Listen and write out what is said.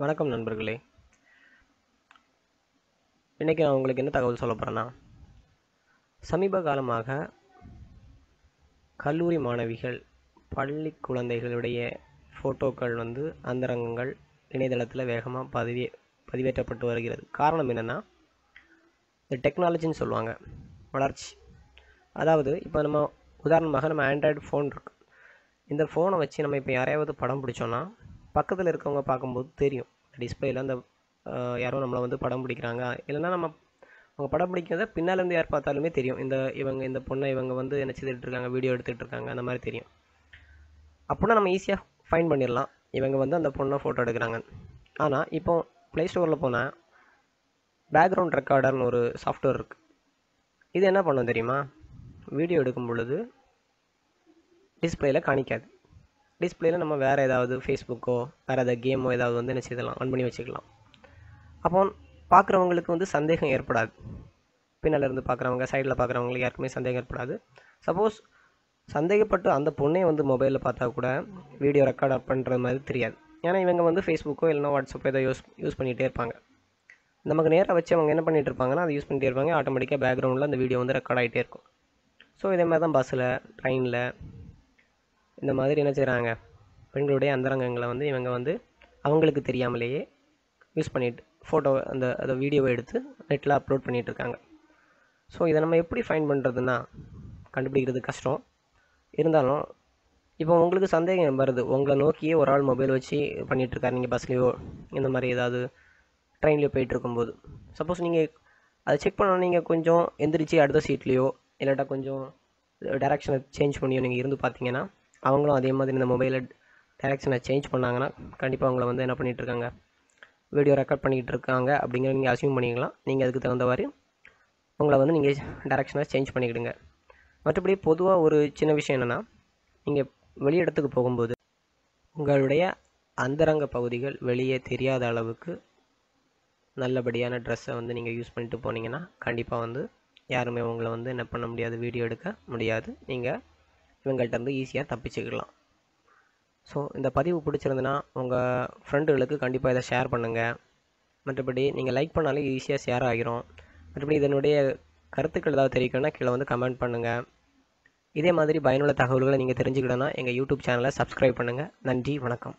வணக்கம் நண்பர்களே. இன்றைக்கி நான் உங்களுக்கு என்ன தகவல் சொல்ல போகிறேன்னா சமீப காலமாக கல்லூரி மாணவிகள் பள்ளி குழந்தைகளுடைய ஃபோட்டோக்கள் வந்து அந்தரங்கங்கள் இணையதளத்தில் வேகமாக பதிவே பதிவேற்றப்பட்டு வருகிறது. காரணம் என்னென்னா இந்த டெக்னாலஜின்னு சொல்லுவாங்க வளர்ச்சி. அதாவது இப்போ நம்ம உதாரணமாக நம்ம ஆண்ட்ராய்டு ஃபோன் இருக்குது இந்த ஃபோனை வச்சு நம்ம இப்போ யாரையாவது படம் பிடிச்சோன்னா பக்கத்தில் இருக்கவங்க பார்க்கும்போது தெரியும். டிஸ்பிளேயில் அந்த யாரோ நம்மளை வந்து படம் பிடிக்கிறாங்க. இல்லைன்னா நம்ம அவங்க படம் பிடிக்கிறத பின்னாலேருந்து யார் பார்த்தாலுமே தெரியும். இந்த இவங்க இந்த பொண்ணை இவங்க வந்து என்ன செய்துட்டு இருக்காங்க வீடியோ எடுத்துகிட்டு இருக்காங்க அந்த மாதிரி தெரியும். அப்படின்னா நம்ம ஈஸியாக ஃபைன் பண்ணிடலாம். இவங்க வந்து அந்த பொண்ணை ஃபோட்டோ எடுக்கிறாங்க. ஆனால் இப்போ ப்ளே ஸ்டோரில் போனால் பேக்ரவுண்ட் ரெக்கார்டர்னு ஒரு சாஃப்ட்வேர் இருக்குது இது என்ன பண்ணும் தெரியுமா? வீடியோ எடுக்கும் பொழுது டிஸ்பிளேயில் காணிக்காது. டிஸ்பிளேயில் நம்ம வேறு ஏதாவது ஃபேஸ்புக்கோ வேறு ஏதாவது கேமோ ஏதாவது வந்து என்ன செய்யலாம் ஆன் பண்ணி வச்சுக்கலாம். அப்போ பார்க்குறவங்களுக்கு வந்து சந்தேகம் ஏற்படாது. பின்னால் இருந்து பார்க்குறவங்க சைடில் பார்க்குறவங்களுக்கு யாருக்குமே சந்தேகம் ஏற்படாது. சப்போஸ் சந்தேகப்பட்டு அந்த பொண்ணே வந்து மொபைலில் பார்த்தா கூட வீடியோ ரெக்கார்ட் பண்ணுற மாதிரி தெரியாது. ஏன்னா இவங்க வந்து ஃபேஸ்புக்கோ இல்லைனா வாட்ஸ்அப்போ ஏதோ யூஸ் யூஸ் பண்ணிகிட்டே இருப்பாங்க. நமக்கு நேராக வச்சு அவங்க என்ன பண்ணிட்டு இருப்பாங்கன்னா அதை யூஸ் பண்ணிட்டே இருப்பாங்க. ஆட்டோமேட்டிக்காக பேக்ரவுண்டில் அந்த வீடியோ வந்து ரெக்கார்ட் ஆகிட்டே இருக்கும். ஸோ இதே மாதிரி தான் பஸ்ஸில் ட்ரெயினில் இந்த மாதிரி என்ன செய்கிறாங்க பெண்களுடைய அந்தரங்கங்களை வந்து இவங்க வந்து அவங்களுக்கு தெரியாமலேயே யூஸ் பண்ணிட்டு ஃபோட்டோ அந்த அந்த வீடியோவை எடுத்து நெட்டில் அப்லோட் பண்ணிகிட்டு இருக்காங்க. ஸோ இதை நம்ம எப்படி ஃபைன் பண்ணுறதுன்னா கண்டுபிடிக்கிறது கஷ்டம். இருந்தாலும் இப்போ உங்களுக்கு சந்தேகம் வருது உங்களை நோக்கியே ஒரு ஆள் மொபைல் வச்சு பண்ணிகிட்ருக்காரு நீங்கள் பஸ்லேயோ இந்த மாதிரி ஏதாவது ட்ரெயின்லேயோ போயிட்டு இருக்கும்போது. சப்போஸ் நீங்கள் அதை செக் பண்ணணும் நீங்கள் கொஞ்சம் எந்திரிச்சு அடுத்த சீட்லேயோ இல்லாட்டா கொஞ்சம் டைரக்ஷனை சேஞ்ச் பண்ணியோ நீங்கள் இருந்து பார்த்தீங்கன்னா அவங்களும் அதே மாதிரி இந்த மொபைலை டேரக்ஷனை சேஞ்ச் பண்ணாங்கன்னா கண்டிப்பாக அவங்கள வந்து என்ன பண்ணிகிட்ருக்காங்க வீடியோ ரெக்கார்ட் பண்ணிக்கிட்டு இருக்காங்க அப்படிங்கிற நீங்கள் அசியூம் பண்ணிக்கலாம். நீங்கள் அதுக்கு தகுந்த மாதிரி உங்களை வந்து நீங்கள் டேரக்ஷனாக சேஞ்ச் பண்ணிக்கிடுங்க. மற்றபடி பொதுவாக ஒரு சின்ன விஷயம் என்னென்னா நீங்கள் வெளி இடத்துக்கு போகும்போது உங்களுடைய அந்தரங்க பகுதிகள் வெளியே தெரியாத அளவுக்கு நல்லபடியான ட்ரெஸ்ஸை வந்து நீங்கள் யூஸ் பண்ணிட்டு போனீங்கன்னா கண்டிப்பாக வந்து யாருமே உங்களை வந்து என்ன பண்ண முடியாது வீடியோ எடுக்க முடியாது. நீங்கள் இவங்கள்ட்ட இருந்து ஈஸியாக தப்பிச்சுக்கலாம். ஸோ இந்த பதிவு பிடிச்சிருந்துன்னா உங்கள் ஃப்ரெண்டுகளுக்கு கண்டிப்பாக இதை ஷேர் பண்ணுங்கள் மற்றபடி நீங்கள் லைக் பண்ணாலே ஈஸியாக ஷேர் ஆகிரும். மற்றபடி இதனுடைய கருத்துக்கள் ஏதாவது தெரிவிக்கணும்னா கீழே வந்து கமெண்ட் பண்ணுங்கள் இதே மாதிரி பயனுள்ள தகவல்களை நீங்கள் தெரிஞ்சுக்கிட்டோன்னா எங்கள் யூடியூப் சேனலை சப்ஸ்கிரைப் பண்ணுங்கள் நன்றி வணக்கம்.